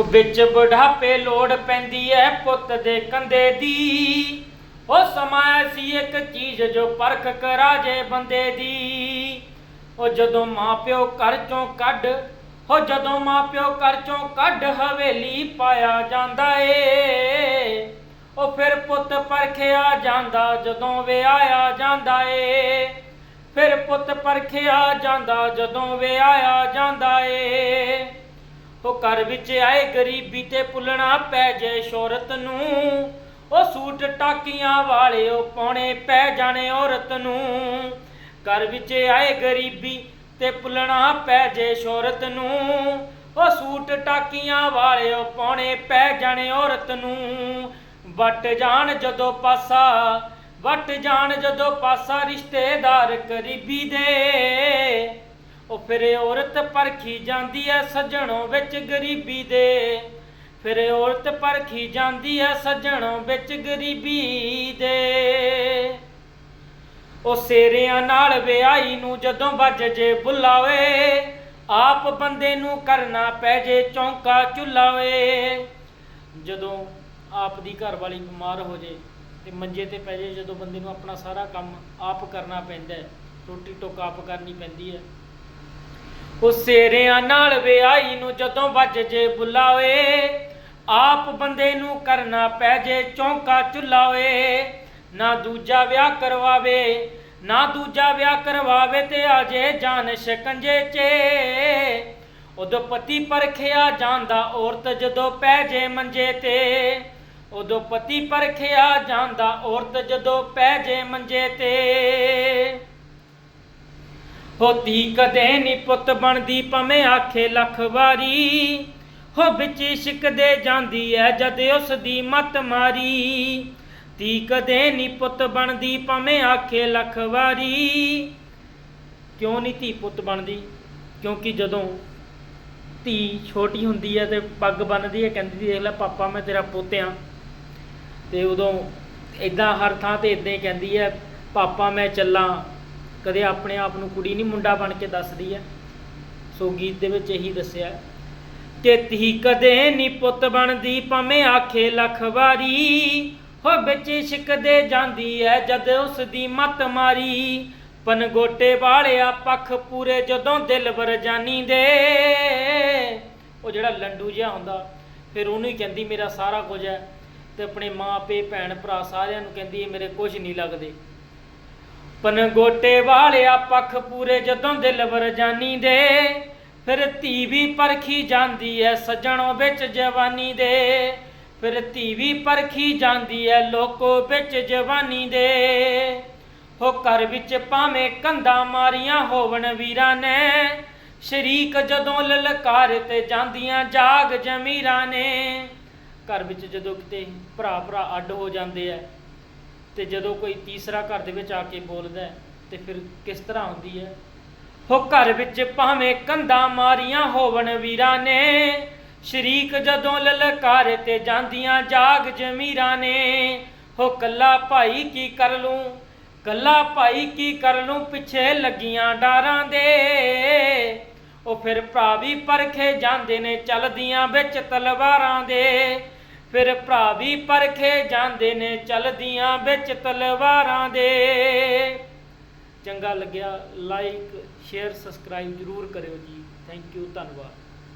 ਵਿੱਚ ਬੁਢਾਪੇ ਲੋੜ ਪੈਂਦੀ ਐ ਪੁੱਤ ਦੇ ਕੰਦੇ ਦੀ। ਉਹ ਸਮਾਂ ਐਸੀ ਇੱਕ ਚੀਜ਼ ਜੋ ਪਰਖ ਕਰਾ ਜੇ ਬੰਦੇ ਦੀ। ਉਹ ਜਦੋਂ ਮਾਪਿਓ ਘਰ ਚੋਂ ਕੱਢ ਹੋ ਜਦੋਂ ਮਾਪਿਓ ਘਰ ਚੋਂ ਕੱਢ ਹਵੇਲੀ ਪਾਇਆ ਜਾਂਦਾ ਏ। ਉਹ ਫਿਰ ਪੁੱਤ ਪਰਖਿਆ ਜਾਂਦਾ ਜਦੋਂ ਵਿਆਹਿਆ ਜਾਂਦਾ ਏ। ਫਿਰ ਪੁੱਤ ਪਰਖਿਆ ਜਾਂਦਾ ਜਦੋਂ ਵਿਆਹਿਆ ਜਾਂਦਾ ਏ। ਉਹ ਘਰ ਵਿੱਚ ਆਏ ਗਰੀਬੀ ਤੇ ਪੁੱਲਣਾ ਪੈ ਜੇ ਸ਼ੋਹਰਤ ਨੂੰ। ਉਹ ਸੂਟ ਟਾਕੀਆਂ ਵਾਲੇ ਉਹ ਪਾਉਣੇ ਪੈ ਜਾਣੇ ਔਰਤ ਨੂੰ। ਘਰ ਵਿੱਚ ਆਏ ਗਰੀਬੀ ਤੇ ਪੁੱਲਣਾ ਪੈ ਜੇ ਸ਼ੋਹਰਤ ਨੂੰ। ਉਹ ਸੂਟ ਟਾਕੀਆਂ ਵਾਲੇ ਉਹ ਪਾਉਣੇ ਪੈ ਜਾਣੇ ਔਰਤ ਨੂੰ। ਵੱਟ ਜਾਣ ਜਦੋਂ ਪਾਸਾ, ਵੱਟ ਜਾਣ ਜਦੋਂ ਪਾਸਾ ਰਿਸ਼ਤੇਦਾਰ ਕਰੀਬੀ ਦੇ। ਉਹ ਫਿਰ ਔਰਤ ਪਰਖੀ ਜਾਂਦੀ ਐ ਸੱਜਣੋਂ ਵਿੱਚ ਗਰੀਬੀ ਦੇ। ਫਿਰ ਔਰਤ ਪਰਖੀ ਜਾਂਦੀ ਐ ਸੱਜਣੋਂ ਵਿੱਚ ਗਰੀਬੀ ਦੇ। ਉਹ ਸੇਰਿਆਂ ਨਾਲ ਵਿਆਹੀ ਨੂੰ ਜਦੋਂ ਵੱਜ ਜੇ ਬੁਲਾਵੇ, ਆਪ ਬੰਦੇ ਨੂੰ ਕਰਨਾ ਪੈ ਜੇ ਚੌਂਕਾ ਚੁਲਾਵੇ। ਜਦੋਂ ਆਪ ਦੀ ਘਰ ਵਾਲੀ ਬਿਮਾਰ ਹੋ ਜੇ ਤੇ ਮੰਜੇ ਤੇ ਪੈ ਜੇ, ਜਦੋਂ ਬੰਦੇ ਨੂੰ ਆਪਣਾ ਸਾਰਾ ਕੰਮ ਆਪ ਕਰਨਾ ਪੈਂਦਾ ਹੈ ਰੋਟੀ ਟੋਕ ਆਪ ਕਰਨੀ ਪੈਂਦੀ ਹੈ ਉਹ ਸੇਰਿਆਂ ਨਾਲ ਵਿਆਹੀ ਨੂੰ ਜਦੋਂ ਵੱਜ ਜੇ ਬੁਲਾਵੇ, ਆਪ ਬੰਦੇ ਨੂੰ ਕਰਨਾ ਪੈ ਜੇ ਚੌਂਕਾ ਚੁਲਾਵੇ। ਨਾ ਦੂਜਾ ਵਿਆਹ ਕਰਵਾਵੇ, ਨਾ ਦੂਜਾ ਵਿਆਹ ਕਰਵਾਵੇ ਤੇ ਆ ਜੇ ਜਾਨ ਸ਼ਿਕੰਜੇ 'ਚ। ਉਦੋਂ ਪਤੀ ਪਰਖਿਆ ਜਾਂਦਾ ਔਰਤ ਜਦੋਂ ਪੈ ਜੇ ਮੰਜੇ ਤੇ। ਉਦੋਂ ਪਤੀ ਪਰਖਿਆ ਜਾਂਦਾ ਔਰਤ ਜਦੋਂ ਪੈ ਜੇ ਮੰਜੇ ਤੇ। ਹੋਤੀ ਕਦੇ ਨੀ ਪੁੱਤ ਬਣਦੀ, ਭਵੇਂ ਆਖੇ ਲੱਖ ਵਾਰੀ। ਹੋ ਵਿੱਚ ਇਸ਼ਕ ਦੇ ਜਾਂਦੀ ਐ, ਜਦ ਉਸ ਦੀ ਮਤ ਮਾਰੀ। ਤੀ ਕਦੇ ਨੀ ਪੁੱਤ ਬਣਦੀ, ਭਵੇਂ ਆਖੇ ਲੱਖ ਵਾਰੀ। ਕਿਉਂ ਨਹੀਂ ਧੀ ਪੁੱਤ ਬਣਦੀ? ਕਿਉਂਕਿ ਜਦੋਂ ਧੀ ਛੋਟੀ ਹੁੰਦੀ ਹੈ ਤੇ ਪੱਗ ਬੰਨਦੀ ਹੈ ਕਹਿੰਦੀ ਦੇਖ ਲੈ ਪਾਪਾ, ਮੈਂ ਤੇਰਾ ਪੁੱਤ ਆ। ਤੇ ਉਦੋਂ ਇਦਾਂ ਹਰ ਥਾਂ ਤੇ ਇਦਾਂ ਹੀ ਕਹਿੰਦੀ ਹੈ ਪਾਪਾ, ਮੈਂ ਚੱਲਾਂ। ਕਦੇ ਆਪਣੇ ਆਪ ਨੂੰ ਕੁੜੀ ਨਹੀਂ, ਮੁੰਡਾ ਬਣ ਕੇ ਦੱਸਦੀ ਹੈ। ਸੋ ਗੀਤ ਦੇ ਵਿੱਚ ਇਹੀ ਦੱਸਿਆ ਤੇ ਤੀ ਕਦੇ ਨਹੀਂ ਪੁੱਤ ਬਣਦੀ, ਭਾਵੇਂ ਆਖੇ ਲੱਖ ਵਾਰੀ। ਹੋ ਵਿੱਚ ਇਸ਼ਕ ਦੇ ਜਾਂਦੀ ਐ ਜਦ ਉਸ ਦੀ ਮਤ ਮਾਰੀ। ਪਨਗੋਟੇ ਵਾਲਿਆ ਪੱਖ ਪੂਰੇ ਜਦੋਂ ਦਿਲ ਵਰਜਾਨੀ ਦੇ ਉਹ ਜਿਹੜਾ ਲੰਡੂ ਜਿਹਾ ਹੁੰਦਾ ਫਿਰ ਉਹਨੂੰ ਹੀ ਕਹਿੰਦੀ, ਮੇਰਾ ਸਾਰਾ ਕੁਝ ਹੈ। ਤੇ ਆਪਣੇ ਮਾਂ, ਪੇ, ਭੈਣ, ਭਰਾ ਸਾਰਿਆਂ ਨੂੰ ਕਹਿੰਦੀ, ਇਹ ਮੇਰੇ ਕੁਝ ਨਹੀਂ ਲੱਗਦੇ। ਪਨਗੋਟੇ ਵਾਲਿਆ ਪੱਖ ਪੂਰੇ ਜਦੋਂ ਦਿਲ ਵਰਜਾਨੀ ਦੇ, ਫਿਰ ਧੀ ਵੀ ਪਰਖੀ ਜਾਂਦੀ ਐ ਸੱਜਣੋਂ ਵਿੱਚ ਜਵਾਨੀ ਦੇ। ਫਿਰ ਧੀ ਵੀ ਪਰਖੀ ਜਾਂਦੀ ਐ ਲੋਕੋ ਵਿੱਚ ਜਵਾਨੀ ਦੇ। ਹੋ ਘਰ ਵਿੱਚ ਭਾਵੇਂ ਕੰਧਾਂ ਮਾਰੀਆਂ ਹੋਵਣ ਵੀਰਾਂ ਨੇ, ਸ਼ਰੀਕ ਜਦੋਂ ਲਲਕਾਰ ਤੇ ਜਾਂਦੀਆਂ ਜਾਗ ਜਮੀਰਾਂ ਨੇ। ਘਰ ਵਿੱਚ ਜਦੋਂ ਕਿਤੇ ਭਰਾ ਭਰਾ ਅੱਡ ਹੋ ਜਾਂਦੇ ਐ ਤੇ ਜਦੋਂ ਕੋਈ ਤੀਸਰਾ ਘਰ ਦੇ ਵਿੱਚ ਆ ਕੇ ਬੋਲਦਾ ਤੇ ਫਿਰ ਕਿਸ ਤਰ੍ਹਾਂ ਹੁੰਦੀ ਹੈ? ਹੋ ਘਰ ਵਿੱਚ ਭਾਵੇਂ ਕੰਧਾਂ ਮਾਰੀਆਂ ਹੋਵਣ ਵੀਰਾਂ ਨੇ, ਸ਼ਰੀਕ ਜਦੋਂ ਲਲਕਾਰ ਤੇ ਜਾਂਦੀਆਂ ਜਾਗ ਜਮੀਰਾਂ ਨੇ, ਹੋ ਕੱਲਾ ਭਾਈ ਕੀ ਕਰ ਲੂੰ? ਕੱਲਾ ਭਾਈ ਕੀ ਕਰ ਲੂੰ? ਪਿੱਛੇ ਲੱਗੀਆਂ ਡਾਰਾਂ ਦੇ। ਉਹ ਫਿਰ ਭਰਾ ਵੀ ਪਰਖੇ ਜਾਂਦੇ ਨੇ, ਚਲਦੀਆਂ ਵਿੱਚ ਤਲਵਾਰਾਂ ਦੇ। ਫਿਰ ਭਰਾ ਵੀ ਪਰਖੇ ਜਾਂਦੇ ਨੇ ਚੱਲਦੀਆਂ ਵਿੱਚ ਤਲਵਾਰਾਂ ਦੇ। ਚੰਗਾ ਲੱਗਿਆ ਲਾਈਕ ਸ਼ੇਅਰ ਸਬਸਕ੍ਰਾਈਬ ਜਰੂਰ ਕਰਿਓ ਜੀ। ਥੈਂਕ ਯੂ ਧੰਨਵਾਦ।